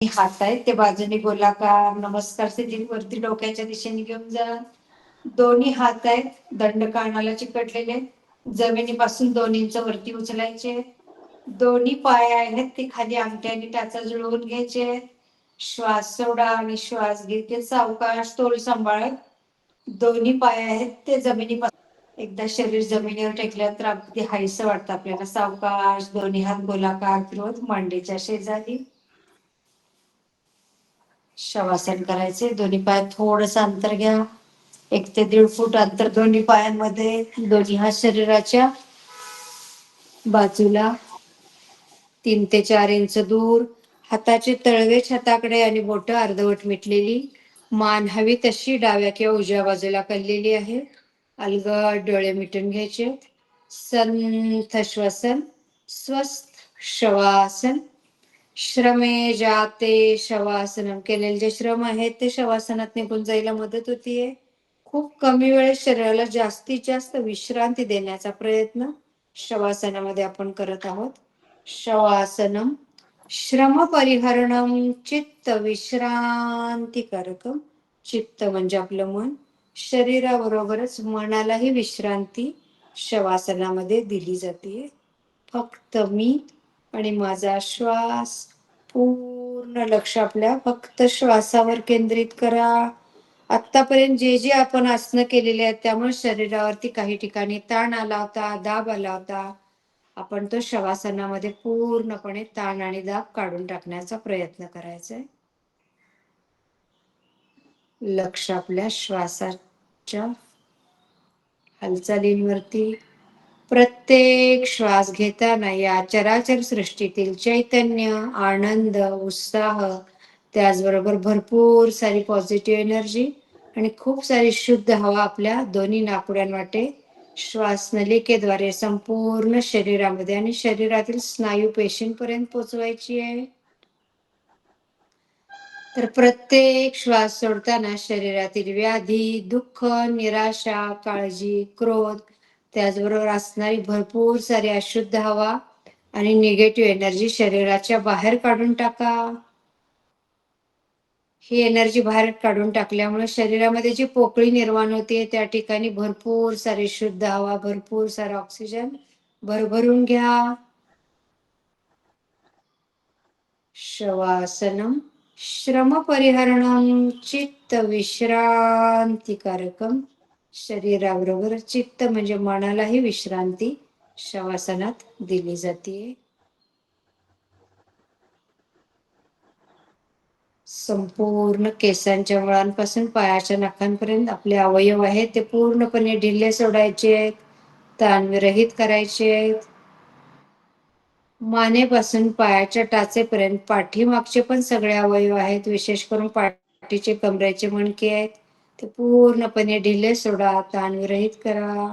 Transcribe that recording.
हात आहेत ते बाजूने गोलाकार नमस्कार स्थितीत वरती डोक्याच्या दिशेने घेऊन जा. दोन्ही हात आहेत दंड कानाला चिकटलेले. जमिनीपासून दोन इंच वरती उचलायचे. दोन्ही पाय आहेत ते खाली अंगठ्याने टाचा जुळवून घ्यायचे. श्वास सोडा आणि श्वास घेते सावकाश तोल सांभाळत दोन्ही पाय आहेत ते जमिनीपासून. एकदा शरीर जमिनीवर टेकल्यावर तर अगदी हायस वाटतं आपल्याला. सावकाश दोन्ही हात गोलाकार फिरवत मांडीच्या शेजारी. शवासन करायचे. दोन्ही पाय थोडस अंतर घ्या. एक ते दीड फूट अंतर दोन्ही पायांमध्ये. दोन्ही हात शरीराच्या बाजूला. तीन ते चार इंच दूर. हाताचे तळवे छताकडे आणि बोट अर्धवट मिटलेली. मान हवी तशी डाव्या किंवा उजव्या बाजूला कललेली आहे. अलगद डोळे मिटून घ्यायचे. संथ श्वसन. स्वस्थ शवासन. श्रमे जाते शवासनम केलेले जे श्रम आहेत ते शवासनात निघून जायला मदत होतीये खूप कमी वेळेत शरीराला जास्तीत जास्त विश्रांती देण्याचा प्रयत्न शवासनामध्ये आपण करत आहोत. शवासनम श्रम परिहरणम चित्त विश्रांतीकारकम चित्त म्हणजे आपलं मन. शरीराबरोबरच मनालाही विश्रांती शवासनामध्ये दिली जाते. फक्त मी आणि माझा श्वास पूर्ण लक्ष आपल्या. फक्त श्वासावर केंद्रित करा. आतापर्यंत जे जे आपण आसनं केलेले आहेत त्यामुळे शरीरावरती काही ठिकाणी ताण आला होता दाब आला होता. आपण तो शवासनामध्ये पूर्णपणे ताण आणि दाब काढून टाकण्याचा प्रयत्न करायचा आहे लक्ष आपल्या श्वासाच्या हालचालींवरती प्रत्येक श्वास घेताना या चराचर सृष्टीतील चैतन्य आनंद उत्साह त्याचबरोबर भरपूर सारी पॉझिटिव्ह एनर्जी आणि खूप सारी शुद्ध हवा आपल्या दोन्ही नाकुड्यांवाटे श्वासनलिकेद्वारे संपूर्ण शरीरामध्ये आणि शरीरातील स्नायू पेशींपर्यंत पोचवायची आहे. तर प्रत्येक श्वास सोडताना शरीरातील व्याधी दुःख निराशा काळजी क्रोध त्याचबरोबर असणारी भरपूर सारी अशुद्ध हवा आणि निगेटिव्ह एनर्जी शरीराच्या बाहेर काढून टाका. ही एनर्जी बाहेर काढून टाकल्यामुळे शरीरामध्ये जी पोकळी निर्माण होते त्या ठिकाणी भरपूर सारी शुद्ध हवा भरपूर सारा ऑक्सिजन भरभरून घ्या. शवासनम श्रम परिहरणम चित्त विश्रांतीकारकम. शरीराबरोबर चित्त म्हणजे मनालाही विश्रांती शवासनात दिली जाते. संपूर्ण केसांच्या मुळांपासून पायाच्या नखांपर्यंत आपले अवयव आहेत ते पूर्णपणे ढिल्ले सोडायचे आहेत. ताणविरहित करायचे आहेत. मानेपासून पायाच्या टाचेपर्यंत पाठीमागचे पण सगळे अवयव आहेत. विशेष करून पाठीचे कमरेचे मणके आहेत. ते पूर्णपणे ढिले सोडा ताणविरहित करा.